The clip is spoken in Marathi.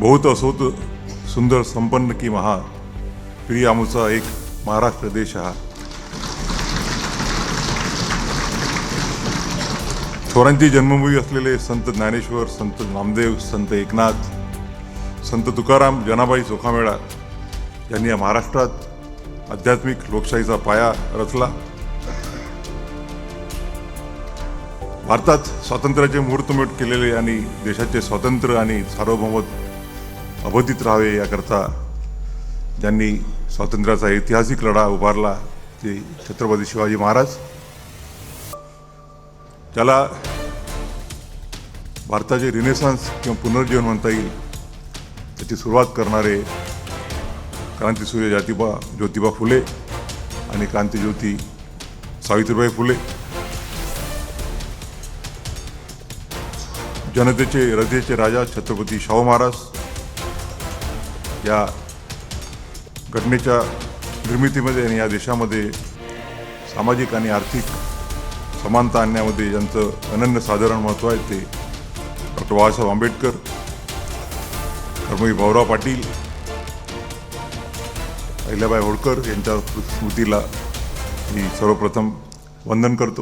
बहुत असोत सुंदर संपन्न की महा प्रिय आमचा एक महाराष्ट्र देश हा। थोरांची जन्मभूमी असलेले संत ज्ञानेश्वर संत नामदेव संत एकनाथ संत तुकाराम जनाबाई चोखामेळा यांनी या महाराष्ट्रात आध्यात्मिक लोकशाहीचा पाया रचला. भारतात स्वातंत्र्याचे मुहूर्तमेट केलेले आणि देशाचे स्वातंत्र्य आणि सार्वभौमत्व अबाधित राहावे याकरता ज्यांनी स्वातंत्र्याचा ऐतिहासिक लढा उभारला ते छत्रपती शिवाजी महाराज. त्याला भारताचे रिनेसन्स किंवा पुनर्जीवन म्हणता येईल त्याची सुरुवात करणारे क्रांतीसूर्य ज्योतिबा ज्योतिबा फुले आणि क्रांतीज्योती सावित्रीबाई फुले. जनतेचे हृदयाचे राजा छत्रपती शाहू महाराज या घटनेच्या निर्मितीमध्ये आणि या देशामध्ये सामाजिक आणि आर्थिक समानता आणण्यामध्ये ज्यांचं अनन्य साधारण महत्त्व आहे ते डॉक्टर बाबासाहेब आंबेडकर कर्मवीर भाऊराव पाटील अहिल्याबाई होळकर यांच्या स्मृतीला मी सर्वप्रथम वंदन करतो.